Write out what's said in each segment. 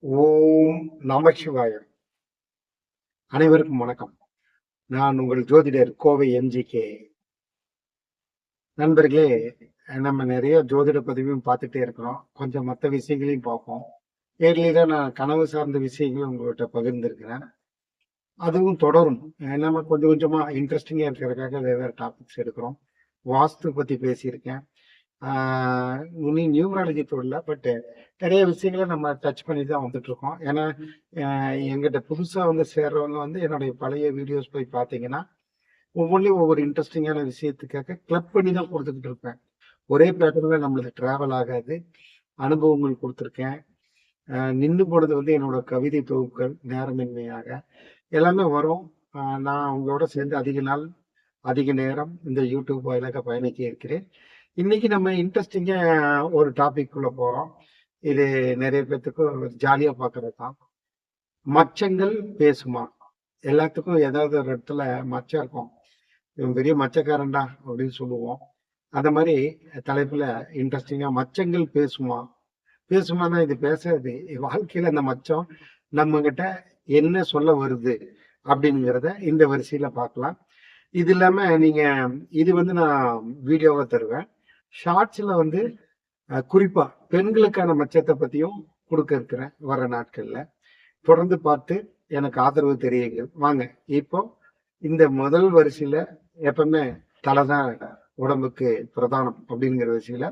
ஓம் நமசிவாய அனைவருக்கும் வணக்கம். நான் உங்கள் ஜோதிடர் கோவை எம்ஜிகே. நண்பர்களே நம்ம நிறைய ஜோதிட பதிவையும் பார்த்துட்டே இருக்கிறோம். கொஞ்சம் மற்ற விஷயங்களையும் பார்ப்போம். ஏர்லியரா நான் கனவு சார்ந்த விஷயங்களும் உங்கள்கிட்ட பகிர்ந்திருக்கிறேன். அதுவும் தொடரும். நம்ம கொஞ்சம் கொஞ்சமா இன்ட்ரெஸ்டிங்கா இருக்கிறதுக்காக வெவ்வேறு டாபிக்ஸ் எடுக்கிறோம். வாஸ்து பத்தி பேசியிருக்கேன். இனி நியூமராலஜி தொடரல பட் நிறைய விஷயங்களை நம்ம டச் பண்ணி தான் வந்துட்டு இருக்கோம் ஏன்னா எங்கிட்ட புதுசா வந்து சேர்றவங்க வந்து என்னுடைய பழைய வீடியோஸ் போய் பார்த்தீங்கன்னா ஒவ்வொன்றையும் ஒவ்வொரு இன்ட்ரெஸ்டிங்கான விஷயத்துக்காக கிளப் பண்ணி தான் கொடுத்துக்கிட்டு இருப்பேன். ஒரே பேட்டர்ல நம்மளுக்கு டிராவல் ஆகாது. அனுபவங்கள் கொடுத்துருக்கேன். நின்று போனது வந்து என்னோட கவிதை தொகுப்புகள் நேரமின்மையாக எல்லாமே வரும். நான் உங்களோட சேர்ந்து அதிக நாள் அதிக நேரம் இந்த யூடியூப் வாயிலாக பயணிக்க இருக்கிறேன். இன்னைக்கு நம்ம இன்ட்ரெஸ்டிங்காக ஒரு டாபிக் உள்ள போகிறோம் இது நிறைய பேர்த்துக்கும் ஜாலியாக பார்க்கறது தான் மச்சங்கள் பேசுமா? எல்லாத்துக்கும் ஏதாவது ஒரு இடத்துல மச்சம் இருக்கும். இவன் பெரிய மச்சக்காரன்டா அப்படின்னு சொல்லுவோம். அந்த மாதிரி தலைப்பில் இன்ட்ரெஸ்டிங்காக மச்சங்கள் பேசுமா? பேசுமானா இது பேசுறது வாழ்க்கையில் அந்த மச்சம் நம்மகிட்ட என்ன சொல்ல வருது அப்படிங்கிறத இந்த வரிசையில் பார்க்கலாம். இது இல்லாமல் நீங்கள் இது வந்து நான் வீடியோவாக தருவேன். ஷார்ட்ஸ்ல வந்து குறிப்பாக குறிப்பா பெண்களுக்கான மச்சத்தை பத்தியும் கொடுக்க இருக்கிறேன் வர நாட்கள்ல தொடர்ந்து பார்த்து எனக்கு ஆதரவு தெரியுங்க. வாங்க இப்போ இந்த முதல் வரிசையில எப்பவுமே தலை தான் உடம்புக்கு பிரதானம் அப்படிங்கிற வரிசையில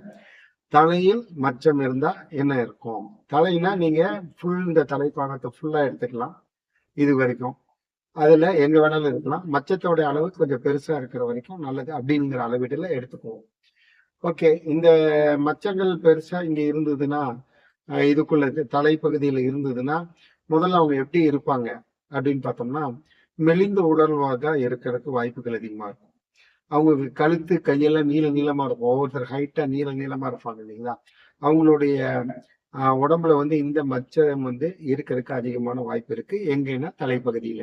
தலையில் மச்சம் இருந்தா என்ன இருக்கும்? தலைனா நீங்க ஃபுல் இந்த தலைப்பாகத்தை ஃபுல்லா எடுத்துக்கலாம். இது வரைக்கும். அதுல எங்க வேணாலும் இருக்கலாம். மச்சத்தோட அளவு கொஞ்சம் பெருசா இருக்கிற வரைக்கும் நல்லது அப்படிங்கிற அளவீடுல எடுத்துக்குவோம். ஓகே இந்த மச்சங்கள் பெருசா இங்க இருந்ததுன்னா இதுக்குள்ள தலைப்பகுதியில இருந்ததுன்னா முதல்ல அவங்க எப்படி இருப்பாங்க அப்படின்னு பார்த்தோம்னா மெலிந்த உடல்வாக இருக்கிறதுக்கு வாய்ப்புகள் அதிகமா இருக்கும். அவங்க கழுத்து கையெல்லாம் நீள நீளமா இருக்கும். ஒவ்வொருத்தர் ஹைட்டா நீள நீளமா இருப்பாங்க இல்லைங்களா? அவங்களுடைய உடம்புல வந்து இந்த மச்சம் வந்து இருக்கிறதுக்கு அதிகமான வாய்ப்பு இருக்கு. எங்கன்னா தலைப்பகுதியில.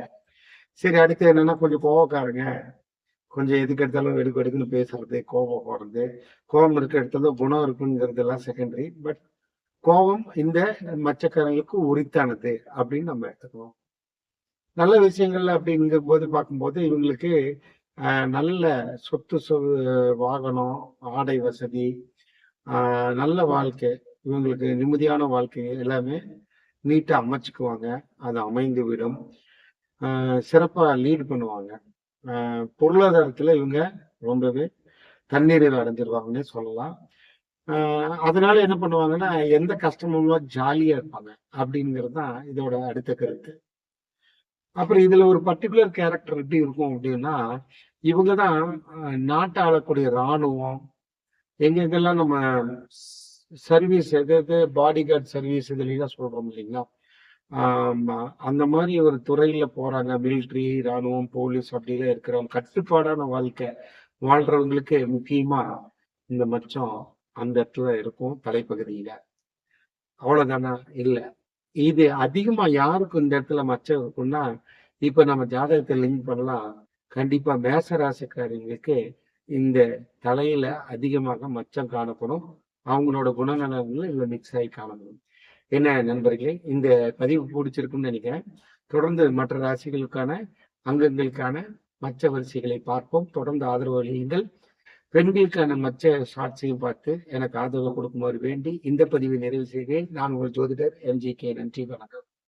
சரி அடுத்து என்னன்னா கொஞ்சம் கோவக்காரங்க. கொஞ்சம் எதுக்கு எடுத்தாலும் வெடுக்கு வெடுக்குன்னு பேசுறது கோபம் போடுறது கோபம் இருக்க இடத்துல குணம் இருக்குங்கிறது எல்லாம் செகண்டரி பட் கோபம் இந்த மச்சக்காரங்களுக்கு உரித்தானது அப்படின்னு நம்ம எடுத்துக்கணும். நல்ல விஷயங்கள்ல அப்படிங்கிற போது பார்க்கும்போது இவங்களுக்கு நல்ல சொத்து சொ வாகனம் ஆடை வசதி நல்ல வாழ்க்கை. இவங்களுக்கு நிம்மதியான வாழ்க்கை எல்லாமே நீட்டாக அமைச்சுக்குவாங்க. அது அமைந்து விடும் சிறப்பாக லீடு பண்ணுவாங்க. பொருளாதாரத்துல இவங்க ரொம்பவே தண்ணீரில் அடைஞ்சிருவாங்கன்னே சொல்லலாம். ஆஹ், அதனால என்ன பண்ணுவாங்கன்னா எந்த கஷ்டமும் ஜாலியா இருப்பாங்க அப்படிங்கிறது தான் இதோட அடுத்த கருத்து. அப்புறம் இதுல ஒரு பர்டிகுலர் கேரக்டர் எப்படி இருக்கும் அப்படின்னா இவங்க தான் நாட்டை ஆளக்கூடிய இராணுவம் எங்கெங்கெல்லாம் நம்ம சர்வீஸ் எது பாடி கார்டு சர்வீஸ் இதுலாம் சொல்றோம் இல்லைங்களா? அந்த மாதிரி ஒரு துறையில போறாங்க. மிலிட்ரி ராணுவம் போலீஸ் அப்படிலாம் இருக்கிறவங்க. கட்டுப்பாடான வாழ்க்கை வாழ்றவங்களுக்கு முக்கியமா இந்த மச்சம் அந்த இடத்துல இருக்கும் தலைப்பகுதியில அவ்வளவுதானா? இல்ல. இது அதிகமா யாருக்கு இந்த இடத்துல மச்சம் இருக்கும்னா இப்ப நம்ம ஜாதகத்தை லிங்க் பண்ணலாம். கண்டிப்பா மேச ராசிக்காரங்களுக்கு இந்த தலையில அதிகமாக மச்சம் காணப்படும். அவங்களோட குணநலன்கள் இதுல மிக்ஸ் ஆகி காணப்படும். என்ன நண்பர்களே இந்த பதிவு பிடிச்சிருக்கும்னு நினைக்கிறேன். தொடர்ந்து மற்ற ராசிகளுக்கான அங்கங்களுக்கான மச்ச வரிசைகளை பார்ப்போம். தொடர்ந்து ஆதரவு அளியுங்கள். பெண்களுக்கான மச்ச ஷார்ட்ஸையும் பார்த்து எனக்கு ஆதரவு கொடுக்குமாறு வேண்டி இந்த பதிவை நிறைவு செய்கிறேன். நான் உங்கள் ஜோதிடர் எம்ஜி கே. நன்றி வணக்கம்.